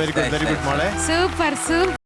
Very good very good മോളെ. Super super